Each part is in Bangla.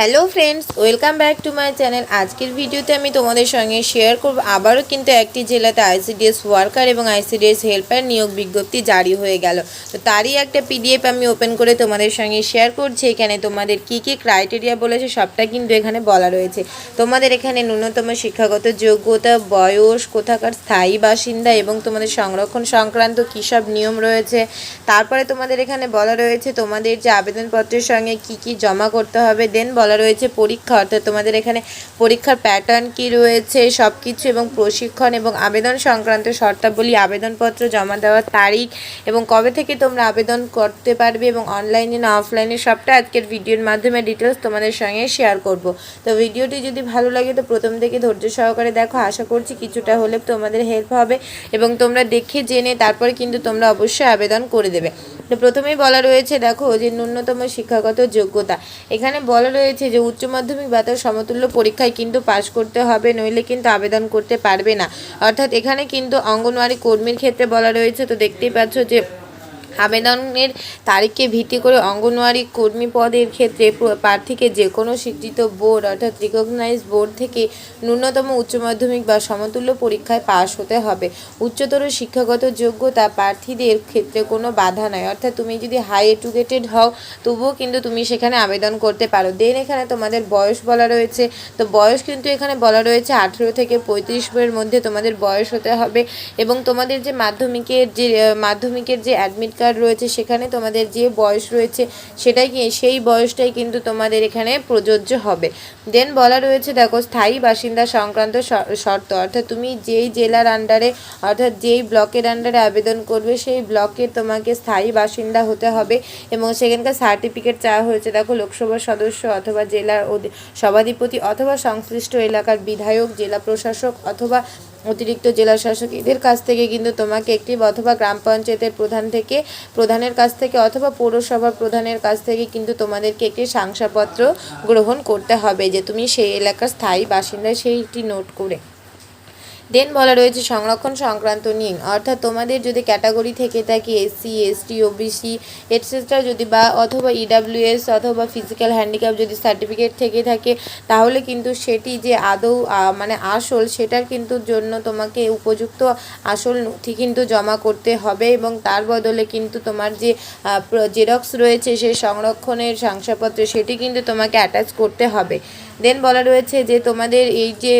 Hello friends, welcome back to my channel. আজকের ভিডিওতে আমি তোমাদের সঙ্গে শেয়ার করব, আবারও কিন্তু একটি জেলাতে আইসিডিএস ওয়ার্কার এবং আইসিডিএস হেল্পার নিয়োগ বিজ্ঞপ্তি জারি হয়ে গেল। তো তারই একটা পিডিএফ আমি ওপেন করে তোমাদের সঙ্গে শেয়ার করছি। এখানে তোমাদের কি কি ক্রাইটেরিয়া বলেছে সবটা কিন্তু এখানে বলা রয়েছে। তোমাদের এখানে ন্যূনতম শিক্ষাগত যোগ্যতা, বয়স, কোথাকার স্থায়ী বাসিন্দা এবং তোমাদের সংরক্ষণ সংক্রান্ত কী সব নিয়ম রয়েছে। তারপরে তোমাদের এখানে বলা রয়েছে তোমাদের যে আবেদনপত্রের সঙ্গে কি কি জমা করতে হবে দেন বলা রয়েছে পরীক্ষা, অর্থাৎ তোমাদের এখানে পরীক্ষার প্যাটার্ন কি রয়েছে সব কিছু এবং প্রশিক্ষণ এবং আবেদন সংক্রান্ত শর্তাবলী, আবেদনপত্র জমা দেওয়ার তারিখ এবং কবে থেকে তোমরা আবেদন করতে পারবে এবং অনলাইনে না অফলাইনে সবটা আজকের ভিডিওর মাধ্যমে ডিটেলস তোমাদের সঙ্গে শেয়ার করব। তো ভিডিওটি যদি ভালো লাগে তো প্রথম থেকে ধৈর্য সহকারে দেখো, আশা করছি কিছুটা হলে তোমাদের হেল্প হবে এবং তোমরা দেখে জেনে তারপরে কিন্তু তোমরা অবশ্যই আবেদন করে দেবে। প্রথমেই বলা রয়েছে, দেখো, যে ন্যূনতম শিক্ষাগত যোগ্যতা। এখানে বলা রয়েছে যে, উচ্চ মাধ্যমিক বা তার সমতুল্য পরীক্ষায় কিন্তু পাশ করতে হবে, নইলে কিন্তু আবেদন করতে পারবে না। অর্থাৎ এখানে কিন্তু অঙ্গনওয়াড়ি কর্মীর ক্ষেত্রে বলা রয়েছে, তো দেখতেই পাচ্ছ যে আবেদনের তারিখকে ভিত্তি করে অঙ্গনওয়াড়ি কর্মী পদের ক্ষেত্রে প্রার্থীকে যে কোনো স্বীকৃত বোর্ড অর্থাৎ রিকগনাইজ বোর্ড থেকে ন্যূনতম উচ্চ মাধ্যমিক বা সমতুল্য পরীক্ষায় পাশ হতে হবে। উচ্চতর শিক্ষাগত যোগ্যতা প্রার্থীদের ক্ষেত্রে কোনো বাধা নয় অর্থাৎ তুমি যদি হাই এডুকেটেড হও, তবুও কিন্তু তুমি সেখানে আবেদন করতে পারো। দেন এখানে তোমাদের বয়স বলা রয়েছে। তো বয়স কিন্তু এখানে বলা রয়েছে আঠেরো থেকে পঁয়ত্রিশের মধ্যে তোমাদের বয়স হতে হবে এবং তোমাদের যে মাধ্যমিকের যে মাধ্যমিকের যে অ্যাডমিট কার্ড রয়েছে, সেখানে তোমাদের যে বয়স রয়েছে সেটাই সেই বয়সটাই কিন্তু তোমাদের এখানে প্রযোজ্য হবে। দেন বলা রয়েছে, দেখো, স্থায়ী বাসিন্দা সংক্রান্ত শর্ত, অর্থাৎ তুমি যেই জেলার আন্ডারে অর্থাৎ যেই ব্লকের আন্ডারে আবেদন করবে, সেই ব্লকে তোমাকে স্থায়ী বাসিন্দা হতে হবে এবং সেখানকার সার্টিফিকেট চাওয়া হয়েছে, দেখো, লোকসভার সদস্য অথবা জেলার সভাধিপতি অথবা সংশ্লিষ্ট এলাকার বিধায়ক, জেলা প্রশাসক অথবা অতিরিক্ত জেলা শাসক এদের কাছ থেকে কিন্তু তোমাকে একটি অথবা গ্রাম পঞ্চায়েতের প্রধান থেকে, প্রধানের কাছ থেকে অথবা পৌরসভা প্রধানের কাছ থেকে কিন্তু তোমাদেরকে একটি শংসাপত্র গ্রহণ করতে হবে যে তুমি সেই এলাকার স্থায়ী বাসিন্দা, সেইটি নোট করে। দেন বলা রয়েছে সংরক্ষণ সংক্রান্ত নিয়ম। অর্থাৎ তোমাদের যদি ক্যাটাগরি থেকে থাকে এসসি, এসটি, ওবিসি এটসেট্রা যদি বা অথবা ইডাব্লিউএস অথবা ফিজিক্যাল হ্যান্ডিক্যাপ যদি সার্টিফিকেট থেকে থাকে, তাহলে কিন্তু সেটি যে আদৌ মানে আসল সেটার কিন্তু জন্য তোমাকে উপযুক্ত আসল নথি কিন্তু জমা করতে হবে এবং তার বদলে কিন্তু তোমার যে জেরক্স রয়েছে সেই সংরক্ষণের শংসাপত্র সেটি কিন্তু তোমাকে অ্যাটাচ করতে হবে। দেন বলা রয়েছে যে তোমাদের এই যে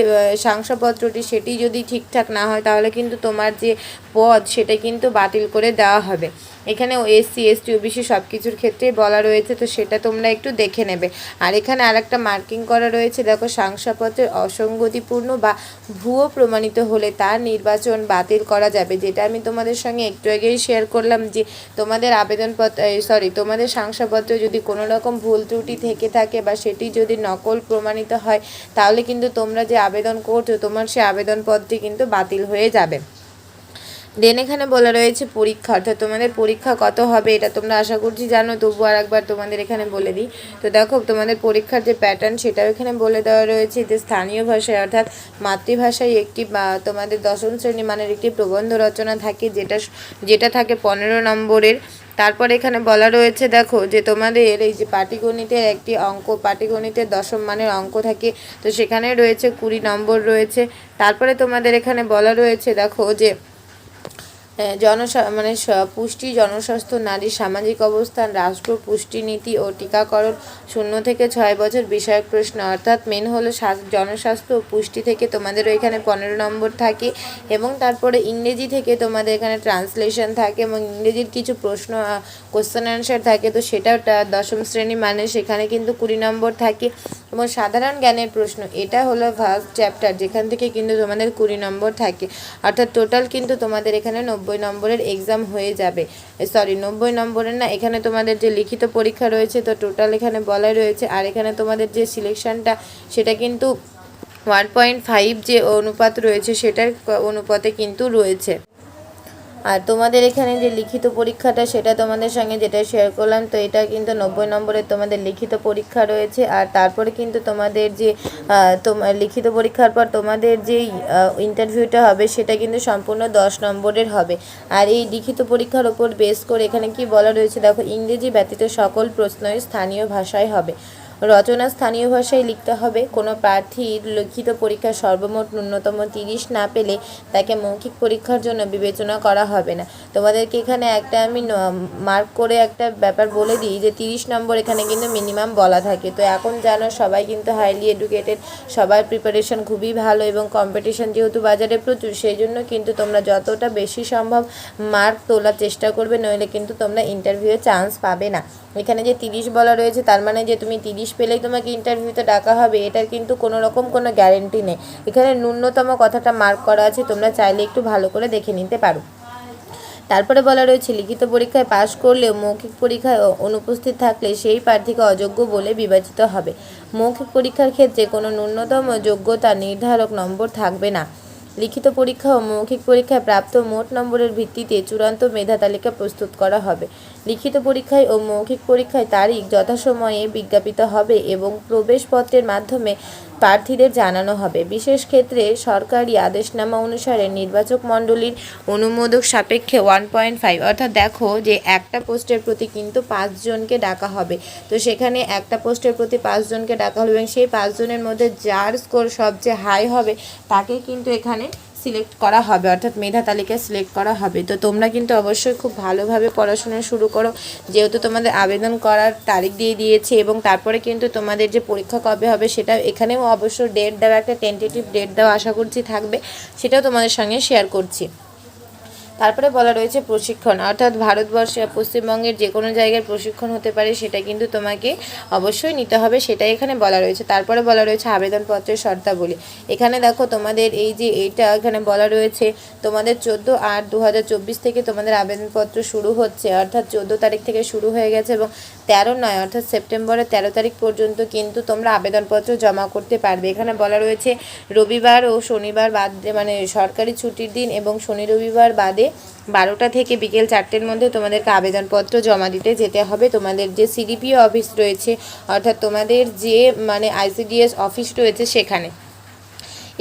শংসাপত্রটি সেটি যদি ঠিকঠাক না হয় তাহলে কিন্তু তোমার যে পদ সেটা কিন্তু বাতিল করে দেওয়া হবে। এখানে এসসি এসটি ওবিসি সব কিছুর ক্ষেত্রেই বলা রয়েছে, তো সেটা তোমরা একটু দেখে নেবে। আর এখানে আরেকটা মার্কিং করা রয়েছে, দেখো শংসাপত্রের অসঙ্গতিপূর্ণ বা ভুয়ো প্রমাণিত হলে তার নির্বাচন বাতিল করা যাবে, যেটা আমি তোমাদের সঙ্গে একটু আগেই শেয়ার করলাম যে তোমাদের আবেদনপত্র সরি তোমাদের শংসাপত্রে যদি কোনো রকম ভুল ত্রুটি থেকে থাকে বা সেটি যদি নকল প্রমাণিত হয়, তাহলে কিন্তু তোমরা যে আবেদন করছ, তোমার সে আবেদনপত্রটি কিন্তু বাতিল হয়ে যাবে। দেন এখানে বলা রয়েছে পরীক্ষা, অর্থাৎ তোমাদের পরীক্ষা কত হবে এটা তোমরা আশা করছি জানো তবু আর একবার তোমাদের এখানে বলে দিই। তো দেখো, তোমাদের পরীক্ষার যে প্যাটার্ন সেটাও এখানে বলে দেওয়া রয়েছে, যে স্থানীয় ভাষায়, অর্থাৎ মাতৃভাষায় একটি তোমাদের দশম শ্রেণি মানের একটি প্রবন্ধ রচনা থাকে, যেটা যেটা থাকে পনেরো নম্বরের। তারপর এখানে বলা রয়েছে, দেখো, যে তোমাদের এই যে পাটিগণিতের একটি অঙ্ক, পাটিগণিতের দশম মানের অঙ্ক থাকে, তো সেখানে রয়েছে কুড়ি নম্বর রয়েছে। তারপরে তোমাদের এখানে বলা রয়েছে, দেখো, যে জনসা মানে পুষ্টি, জনস্বাস্থ্য, নারী সামাজিক অবস্থান, রাষ্ট্র পুষ্টি নীতি ও টিকাকরণ শূন্য থেকে ছয় বছর বিষয়ক প্রশ্ন। অর্থাৎ মেন হলো জনস্বাস্থ্য ও পুষ্টি থেকে তোমাদেরও এখানে পনেরো নম্বর থাকে এবং তারপরে ইংরেজি থেকে তোমাদের এখানে ট্রান্সলেশন থাকে এবং ইংরেজির কিছু প্রশ্ন কোশ্চেন অ্যান্সার থাকে। তো সেটাও দশম শ্রেণি মানে সেখানে কিন্তু কুড়ি নম্বর থাকে। এবং সাধারণ জ্ঞানের প্রশ্ন, এটা হলো ফার্স্ট চ্যাপ্টার যেখান থেকে কিন্তু তোমাদের কুড়ি নম্বর থাকে। অর্থাৎ টোটাল কিন্তু তোমাদের এখানে নব্বই নম্বরের এক্সাম হয়ে যাবে। সরি নব্বই নম্বরের না, এখানে তোমাদের যে লিখিত পরীক্ষা রয়েছে, তো টোটাল এখানে বলাই রয়েছে। আর এখানে তোমাদের যে সিলেকশনটা সেটা কিন্তু ওয়ান পয়েন্ট ফাইভ যে অনুপাত রয়েছে, সেটার অনুপাতে কিন্তু রয়েছে। আর তোমাদের এখানে যে লিখিত পরীক্ষাটা, সেটা তোমাদের সঙ্গে যেটা শেয়ার করলাম, তো এটা কিন্তু নব্বই নম্বরের তোমাদের লিখিত পরীক্ষা রয়েছে। আর তারপরে কিন্তু তোমাদের যে তোমার লিখিত পরীক্ষার পর তোমাদের যেই ইন্টারভিউটা হবে, সেটা কিন্তু সম্পূর্ণ দশ নম্বরের হবে। আর এই লিখিত পরীক্ষার ওপর বেস করে এখানে কি বলা রয়েছে? দেখো, ইংরেজি ব্যতীত সকল প্রশ্নই স্থানীয় ভাষায় হবে। রচনা স্থানীয় ভাষায় লিখতে হবে। কোনো প্রার্থীর লিখিত পরীক্ষায় সর্বমোট ন্যূনতম তিরিশ না পেলে তাকে মৌখিক পরীক্ষার জন্য বিবেচনা করা হবে না। তোমাদেরকে এখানে একটা আমি মার্ক করে একটা ব্যাপার বলে দিই যে তিরিশ নম্বর এখানে কিন্তু মিনিমাম বলা থাকে। তো এখন জানো সবাই কিন্তু হাইলি এডুকেটেড সবার প্রিপারেশন খুবই ভালো এবং কম্পিটিশন যেহেতু বাজারে প্রচুর, সেই জন্য কিন্তু তোমরা যতটা বেশি সম্ভব মার্ক তোলার চেষ্টা করবে, নইলে কিন্তু তোমরা ইন্টারভিউয়ে চান্স পাবে না। এখানে যে তিরিশ বলা রয়েছে, তার মানে যে তুমি তিরিশ পেলেই তোমাকে ইন্টারভিউতে ডাকা হবে, এটার কিন্তু কোনো রকম কোনো গ্যারেন্টি নেই। এখানে ন্যূনতম কথাটা মার্ক করা আছে, তোমরা চাইলে একটু ভালো করে দেখে নিতে পারো। তারপরে বলা রয়েছে, লিখিত পরীক্ষায় পাশ করলেও মৌখিক পরীক্ষায় অনুপস্থিত থাকলে সেই প্রার্থীকে অযোগ্য বলে বিবেচিত হবে। মৌখিক পরীক্ষার ক্ষেত্রে কোনো ন্যূনতম যোগ্যতা নির্ধারক নম্বর থাকবে না। লিখিত পরীক্ষা ও মৌখিক পরীক্ষায় প্রাপ্ত মোট নম্বরের ভিত্তিতে চূড়ান্ত মেধা তালিকা প্রস্তুত করা হবে। লিখিত পরীক্ষায় ও মৌখিক পরীক্ষায় তারিখ যথাসময়ে বিজ্ঞাপিত হবে এবং প্রবেশপত্রের মাধ্যমে প্রার্থীদের জানানো হবে। বিশেষ ক্ষেত্রে সরকারি আদেশনামা অনুসারে নির্বাচক মণ্ডলীর অনুমোদক সাপেক্ষে ওয়ান পয়েন্ট ফাইভ, অর্থাৎ দেখো যে একটা পোস্টের প্রতি কিন্তু পাঁচজনকে ডাকা হবে। তো সেখানে একটা পোস্টের প্রতি পাঁচজনকে ডাকা হবে এবং সেই পাঁচজনের মধ্যে যার স্কোর সবচেয়ে হাই হবে, তাকে কিন্তু এখানে সিলেক্ট করা হবে, অর্থাৎ মেধা তালিকায় সিলেক্ট করা হবে। তো তোমরা কিন্তু অবশ্যই খুব ভালোভাবে পড়াশোনা শুরু করো। যেহেতু তোমাদের আবেদন করার তারিখ দিয়ে দিয়েছে এবং তারপরে কিন্তু তোমাদের যে পরীক্ষা কবে হবে সেটা এখানেও অবশ্যই ডেট দেওয়া, একটা টেন্টেটিভ ডেট দেওয়া আশা করছি থাকবে, সেটাও তোমাদের সঙ্গে শেয়ার করছি। তারপরে বলা রয়েছে প্রশিক্ষণ। অর্থাৎ ভারতবর্ষে পশ্চিমবঙ্গের যে কোনো জায়গায় প্রশিক্ষণ হতে পারে, সেটা কিন্তু তোমাকে অবশ্যই নিতে হবে, সেটাই এখানে বলা রয়েছে। তারপরে বলা রয়েছে আবেদনপত্রের শর্তাবলী। এখানে দেখো তোমাদের এই যে এইটা এখানে বলা রয়েছে তোমাদের চোদ্দ আট দু থেকে তোমাদের আবেদনপত্র শুরু হচ্ছে, অর্থাৎ চোদ্দ তারিখ থেকে শুরু হয়ে গেছে এবং তেরো নয়, অর্থাৎ সেপ্টেম্বরের তেরো তারিখ পর্যন্ত কিন্তু তোমরা আবেদনপত্র জমা করতে পারবে। এখানে বলা রয়েছে রবিবার ও শনিবার বাদ মানে সরকারি ছুটির দিন এবং শনি রবিবার বাদে বারোটা থেকে বিকেল চারটের মধ্যে তোমাদেরকে আবেদনপত্র জমা দিতে যেতে হবে। তোমাদের যে সিডিপিও অফিস রয়েছে, অর্থাৎ তোমাদের যে মানে আইসিডিএস অফিস রয়েছে সেখানে।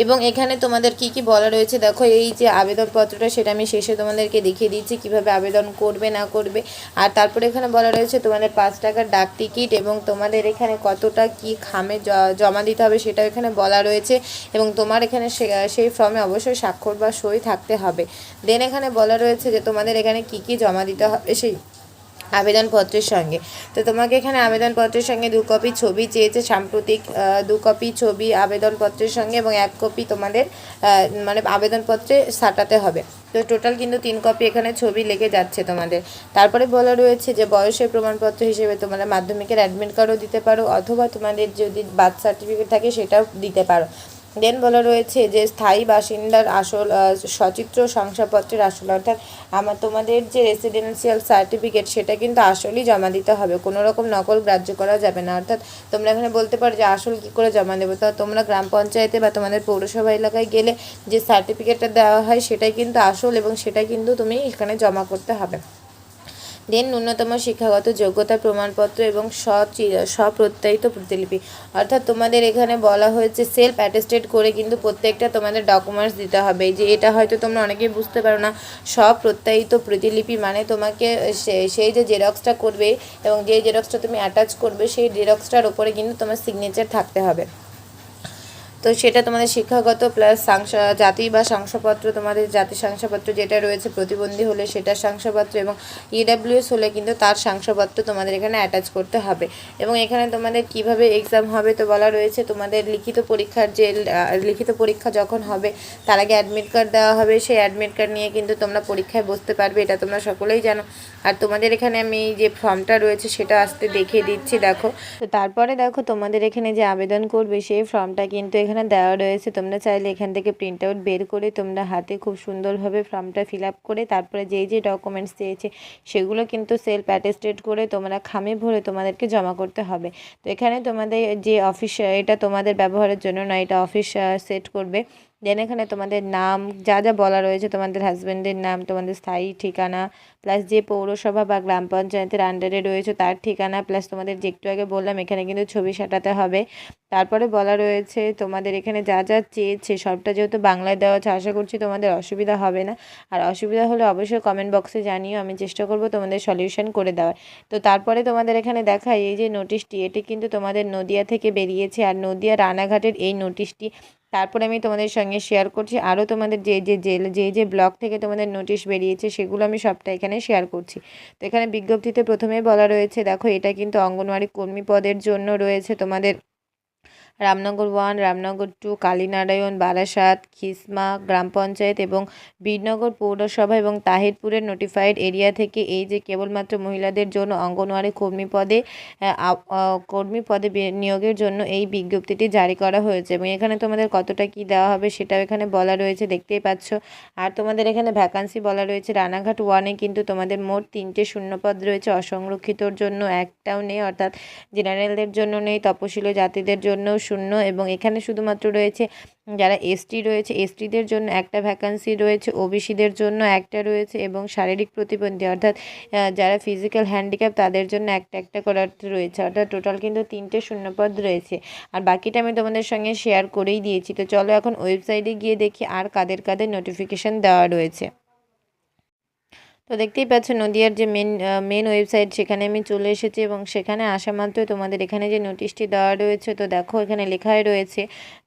এবং এখানে তোমাদের কি কি বলা রয়েছে? দেখো, এই যে আবেদনপত্রটা সেটা আমি শেষে তোমাদেরকে দেখিয়ে দিচ্ছি, কীভাবে আবেদন করবে, না করবে। আর তারপরে এখানে বলা রয়েছে তোমাদের পাঁচ টাকার ডাক টিকিট এবং তোমাদের এখানে কতটা কি খামে জমা দিতে হবে সেটাও এখানে বলা রয়েছে এবং তোমার এখানে সেই ফর্মে অবশ্যই স্বাক্ষর বা সই থাকতে হবে। দেন এখানে বলা রয়েছে যে তোমাদের এখানে কি কি জমা দিতে হবে, সেই আবেদনপত্রের সঙ্গে। তো তোমাকে এখানে আবেদনপত্রের সঙ্গে দু কপি ছবি চেয়েছে, সাম্প্রতিক দু কপি ছবি আবেদনপত্রের সঙ্গে এবং এক কপি তোমাদের মানে আবেদনপত্রে সাটাতে হবে। তো টোটাল কিন্তু তিন কপি এখানে ছবি লেগে যাচ্ছে তোমাদের। তারপরে বলা রয়েছে যে বয়সের প্রমাণপত্র হিসেবে তোমরা মাধ্যমিকের অ্যাডমিট কার্ডও দিতে পারো, অথবা তোমাদের যদি বার্থ সার্টিফিকেট থাকে সেটাও দিতে পারো। দেন বলা রয়েছে যে, স্থায়ী বাসিন্দার আসল সচিত্র শংসাপত্রের আসল, অর্থাৎ আমার তোমাদের যে রেসিডেন্সিয়াল সার্টিফিকেট সেটা কিন্তু আসলই জমা দিতে হবে। কোনো রকম নকল গ্রাহ্য করা যাবে না। অর্থাৎ তোমরা এখানে বলতে পারো যে, আসল কী করে জমা দেবো? তো তোমরা গ্রাম পঞ্চায়েতে বা তোমাদের পৌরসভা এলাকায় গেলে যে সার্টিফিকেটটা দেওয়া হয়, সেটাই কিন্তু আসল এবং সেটাই কিন্তু তুমি এখানে জমা করতে হবে। দেন ন্যূনতম শিক্ষাগত যোগ্যতা প্রমাণপত্র এবং স্বপ্রত্যয়িত প্রতিলিপি। অর্থাৎ তোমাদের এখানে বলা হয়েছে সেলফ অ্যাটেস্টেড করে কিন্তু প্রত্যেকটা তোমাদের ডকুমেন্টস দিতে হবে। যে এটা হয়তো তোমরা অনেকেই বুঝতে পারো না। স্বপ্রত্যয়িত প্রতিলিপি মানে তোমাকে সেই যে জেরক্সটা করবে এবং যে জেরক্সটা তুমি অ্যাটাচ করবে, সেই জেরক্সটার ওপরে কিন্তু তোমার সিগনেচার থাকতে হবে। তো সেটা তোমাদের শিক্ষাগত প্লাস সাংসা, জাতি বা শংসাপত্র তোমাদের জাতি শংসাপত্র যেটা রয়েছে, প্রতিবন্ধী হলে সেটার শংসাপত্র এবং ইডাব্লিউএস হলে কিন্তু তার শংসাপত্র তোমাদের এখানে অ্যাটাচ করতে হবে। এবং এখানে তোমাদের কীভাবে এক্সাম হবে তো বলা রয়েছে, তোমাদের লিখিত পরীক্ষার যে লিখিত পরীক্ষা যখন হবে, তার আগে অ্যাডমিট কার্ড দেওয়া হবে। সেই অ্যাডমিট কার্ড নিয়ে কিন্তু তোমরা পরীক্ষায় বসতে পারবে, এটা তোমরা সকলেই জানো। আর তোমাদের এখানে আমি যে ফর্মটা রয়েছে, সেটা আসতে দেখিয়ে দিচ্ছি, দেখো। তারপরে দেখো, তোমাদের এখানে যে আবেদন করবে, সেই ফর্মটা কিন্তু এখানে দেওয়া রয়েছে, তোমরা চাইলে এখান থেকে প্রিন্ট আউট বের করে তোমরা হাতে খুব সুন্দরভাবে ফর্মটা ফিল করে তারপরে যেই যে ডকুমেন্টস দিয়েছে সেগুলো কিন্তু সেলফ অ্যাটেস্টেড করে তোমরা খামে ভরে তোমাদেরকে জমা করতে হবে। তো এখানে তোমাদের যে অফিস এটা তোমাদের ব্যবহারের জন্য না এটা অফিস সেট করবে। দেন এখানে তোমাদের নাম, যা যা বলা রয়েছে, তোমাদের হাজব্যান্ডের নাম, তোমাদের স্থায়ী ঠিকানা প্লাস যে পৌরসভা বা গ্রাম পঞ্চায়েতের আন্ডারে রয়েছে, তার ঠিকানা প্লাস তোমাদের যে একটু আগে বললাম, এখানে কিন্তু ছবি সাঁটাতে হবে। তারপরে বলা রয়েছে, তোমাদের এখানে যা যা চেয়েছে, সবটা যেহেতু বাংলায় দেওয়া আছে, আশা করছি তোমাদের অসুবিধা হবে না। আর অসুবিধা হলে অবশ্যই কমেন্ট বক্সে জানিও, আমি চেষ্টা করব তোমাদের সলিউশন করে দেওয়ার। তো তারপরে তোমাদের এখানে দেখাই, এই যে নোটিশটি এটি কিন্তু তোমাদের নদিয়া থেকে বেরিয়েছে। আর নদিয়া রানাঘাটের এই নোটিশটি তারপরে আমি তোমাদের সঙ্গে শেয়ার করছি। আরও তোমাদের যে যে জেল যে যে ব্লক থেকে তোমাদের নোটিশ বেরিয়েছে, সেগুলো আমি সবটা এখানে শেয়ার করছি। তো এখানে বিজ্ঞপ্তিতে প্রথমে বলা রয়েছে, দেখো এটা কিন্তু অঙ্গনওয়াড়ি কর্মী পদের জন্য রয়েছে তোমাদের রামনগর ওয়ান, রামনগর টু, কালীনারায়ণ, বারাসাত, খিসমা, গ্রাম পঞ্চায়েত এবং বীরনগর পৌরসভা এবং তাহিরপুরের নোটিফাইড এরিয়া থেকে এই যে কেবলমাত্র মহিলাদের জন্য অঙ্গনওয়াড়ি কর্মী পদে কর্মী পদে নিয়োগের জন্য এই বিজ্ঞপ্তিটি জারি করা হয়েছে এবং এখানে তোমাদের কতটা কি দেওয়া হবে সেটাও এখানে বলা রয়েছে, দেখতেই পাচ্ছ। আর তোমাদের এখানে ভ্যাকান্সি বলা রয়েছে, রানাঘাট ওয়ানে কিন্তু তোমাদের মোট তিনটে শূন্যপদ রয়েছে, অসংরক্ষিতর জন্য একটাও নেই, অর্থাৎ জেনারেলদের জন্য নেই, তপশিলি জাতিদের জন্য শূন্য এবং এখানে শুধুমাত্র রয়েছে যারা এসটি রয়েছে এসটিদের জন্য একটা ভ্যাকান্সি রয়েছে ওবিসিদের জন্য একটা রয়েছে এবং শারীরিক প্রতিবন্ধী অর্থাৎ যারা ফিজিক্যাল হ্যান্ডিক্যাপ তাদের জন্য একটা একটা করার রয়েছে। অর্থাৎ টোটাল কিন্তু তিনটে শূন্যপদ রয়েছে। আর বাকিটা আমি তোমাদের সঙ্গে শেয়ার করেই দিয়েছি। তো চলো এখন ওয়েবসাইটে গিয়ে দেখি আর কাদের কাদের নোটিফিকেশান দেওয়া রয়েছে। তো দেখতেই পাচ্ছ নদিয়ার যে মেন মেন ওয়েবসাইট সেখানে আমি চলে এসেছি এবং সেখানে আসা মাত্রই তোমাদের এখানে যে নোটিশটি দেওয়া রয়েছে, তো দেখো এখানে লেখাই রয়েছে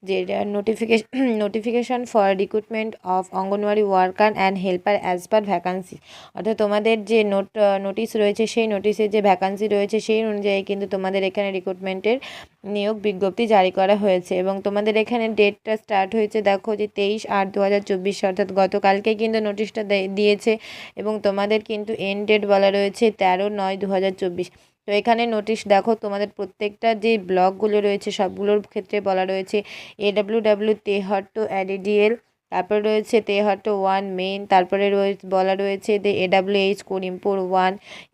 যে notification notification for recruitment of anganwadi worker and helper as per vacancy অর্থাৎ তোমাদের যে নোট নোটিশ রয়েছে, সেই নোটিশে যে ভ্যাকান্সি রয়েছে, সেই অনুযায়ী কিন্তু তোমাদের এখানে রিক্রুটমেন্টের নিয়োগ বিজ্ঞপ্তি জারি করা হয়েছে এবং তোমাদের এখানে ডেটটা স্টার্ট হয়েছে, দেখো যে তেইশ আট দু হাজার চব্বিশ, অর্থাৎ গতকালকে কিন্তু নোটিশটা দিয়েছে এবং তোমাদের কিন্তু এন্ড ডেট বলা রয়েছে তেরো নয় দু হাজার চব্বিশ। তো এখানে নোটিশ, দেখো তোমাদের প্রত্যেকটা যে ব্লকগুলো রয়েছে সবগুলোর ক্ষেত্রে বলা রয়েছে এডাব্লিউ ডাব্লিউ তেহট্ট অ্যাডিডিএল তারপরে রয়েছে তেহট্ট ওয়ান মেন তারপরে রয়েছে, বলা রয়েছে যে AWH Karimpur one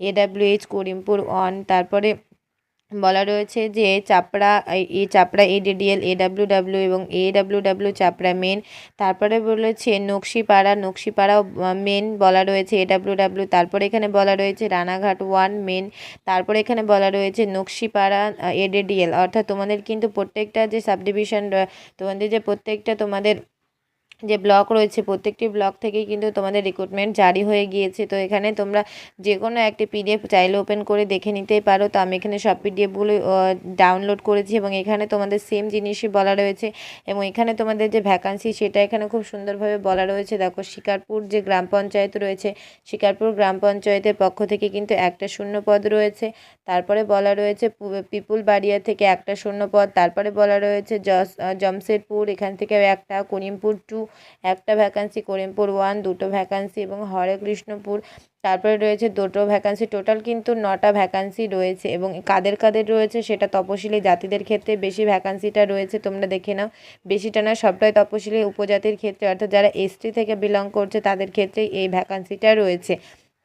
AWH Karimpur one, তারপরে বলা রয়েছে যে Chapra A Chapra ADDL AWW এবং এডাব্লিউডাব্লিউ চাপড়া মেন তারপরে বলেছে নকশিপাড়া নকশিপাড়া মেন বলা রয়েছে এডাব্লিউডাব্লিউ তারপরে এখানে বলা রয়েছে রানাঘাট ওয়ান মেন তারপরে এখানে বলা রয়েছে নকশিপাড়া এডিডিএল অর্থাৎ তোমাদের কিন্তু প্রত্যেকটা যে সাবডিভিশন তোমাদের যে প্রত্যেকটা তোমাদের যে ব্লক রয়েছে, প্রত্যেকটি ব্লক থেকেই কিন্তু তোমাদের রিক্রুটমেন্ট জারি হয়ে গিয়েছে। তো এখানে তোমরা যে কোনো একটি পিডিএফ চাইলে ওপেন করে দেখে নিতেই পারো। তো আমি এখানে সব পিডিএফগুলো ডাউনলোড করেছি এবং এখানে তোমাদের সেম জিনিসই বলা রয়েছে। এবং এখানে তোমাদের যে ভ্যাকান্সি সেটা এখানে খুব সুন্দরভাবে বলা রয়েছে। দেখো, শিকারপুর যে গ্রাম পঞ্চায়েত রয়েছে, শিকারপুর গ্রাম পঞ্চায়েতের পক্ষ থেকে কিন্তু একটা শূন্য পদ রয়েছে। তারপরে বলা রয়েছে পিপুল বাড়িয়া থেকে একটা শূন্য পদ। তারপরে বলা রয়েছে জস জমশেদপুর, এখান থেকে একটা, করিমপুর টু একটা ভ্যাকান্সি করিমপুর ওয়ান দুটো ভ্যাকান্সি এবং হরে কৃষ্ণপুর। তারপরে রয়েছে দুটো ভ্যাকান্সি টোটাল কিন্তু নটা ভ্যাকান্সি রয়েছে এবং কাদের কাদের রয়েছে সেটা তপশিলি জাতিদের ক্ষেত্রে বেশি ভ্যাকান্সিটা রয়েছে, তোমরা দেখে নাও। বেশিটা না, সবটাই তপশিলি উপজাতির ক্ষেত্রে, অর্থাৎ যারা এসটি থেকে বিলং করছে তাদের ক্ষেত্রেই এই ভ্যাকান্সিটা রয়েছে।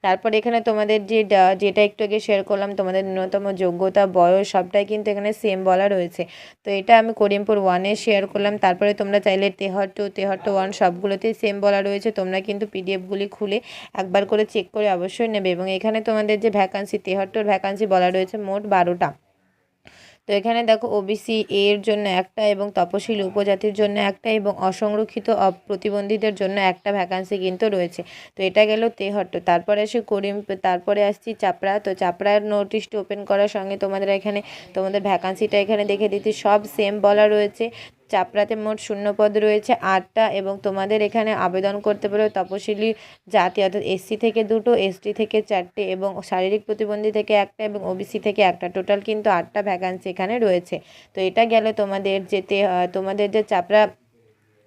তারপর এখানে তোমাদের যে যেটা একটু আগে শেয়ার করলাম, তোমাদের ন্যূনতম যোগ্যতা, বয়স, সবটাই কিন্তু এখানে সেম বলা রয়েছে। তো এটা আমি করিমপুর ওয়ানে শেয়ার করলাম। তারপরে তোমরা চাইলে তেহর টু তেহর টু ওয়ান সবগুলোতেই সেম বলা রয়েছে। তোমরা কিন্তু পিডিএফগুলি খুলে একবার করে চেক করে অবশ্যই নেবে। এবং এখানে তোমাদের যে ভ্যাকান্সি তেহর টুর ভ্যাকান্সি বলা রয়েছে মোট বারোটা। তো এখানে দেখো ওবিসি এর জন্য একটা এবং তপশিলি উপজাতির জন্য একটা এবং অসংরক্ষিত প্রতিবন্ধীদের জন্য একটা ভ্যাকান্সি কিন্তু রয়েছে। তো এটা গেল তেহট্ট। তারপরে আসি করিম, তারপরে আসছি চাপড়া। তো চাপড়ার নোটিশটি ওপেন করার সঙ্গে তোমাদের এখানে, তোমাদের ভ্যাকান্সিটা এখানে দেখে দিচ্ছি। সব সেম বলা রয়েছে। চাপড়াতে মোট শূন্য পদ রয়েছে, আটটা এবং তোমাদের এখানে আবেদন করতে পারো তপশিলি জাতি অর্থাৎ এসসি থেকে দুটো এসটি থেকে চারটে এবং শারীরিক প্রতিবন্ধী থেকে একটা এবং ওবিসি থেকে একটা। টোটাল কিন্তু আটটা ভ্যাকান্সি এখানে রয়েছে। তো এটা গেলে তোমাদের যেতে তোমাদের যে চাপড়া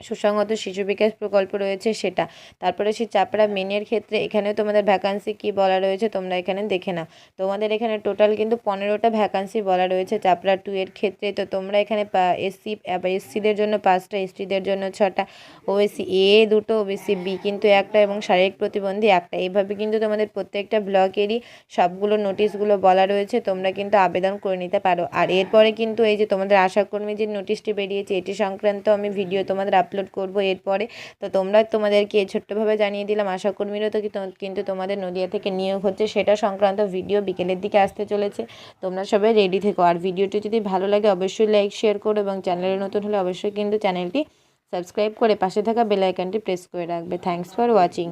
সুসংহত শিশু বিকাশ প্রকল্প রয়েছে সেটা। তারপরে সেই চাপড়া মেনের ক্ষেত্রে এখানেও তোমাদের ভ্যাকান্সি কি বলা রয়েছে তোমরা এখানে দেখে নাও। তোমাদের এখানে টোটাল কিন্তু পনেরোটা ভ্যাকান্সি বলা রয়েছে চাপড়া টু এর ক্ষেত্রে। তো তোমরা এখানে এসসি এসসিদের জন্য পাঁচটা এসটিদের জন্য ছটা ওএসসি এ দুটো ওবিসি বি কিন্তু একটা এবং শারীরিক প্রতিবন্ধী একটা। এইভাবে কিন্তু তোমাদের প্রত্যেকটা ব্লকেরই সবগুলো নোটিশগুলো বলা রয়েছে। তোমরা কিন্তু আবেদন করে নিতে পারো। আর এরপরে কিন্তু এই যে তোমাদের আশাকর্মী যে নোটিশটি বেরিয়েছে, এটি সংক্রান্ত আমি ভিডিও তোমাদের আপলোড করব এরপরে। তো তোমরা তোমাদেরকে ছোট্টভাবে জানিয়ে দিলাম, আশা কর্মীরও তো কিন্তু- তোমাদের নদিয়া থেকে নিয়োগ হচ্ছে, সেটা সংক্রান্ত ভিডিও বিকেলের দিকে আসতে চলেছে। তোমরা সবাই রেডি থেকো। আর ভিডিওটি যদি ভালো লাগে, অবশ্যই লাইক শেয়ার করো এবং চ্যানেলে নতুন হলে অবশ্যই কিন্তু চ্যানেলটি সাবস্ক্রাইব করে পাশে থাকা বেল আইকনটি প্রেস করে রাখবে। Thanks for watching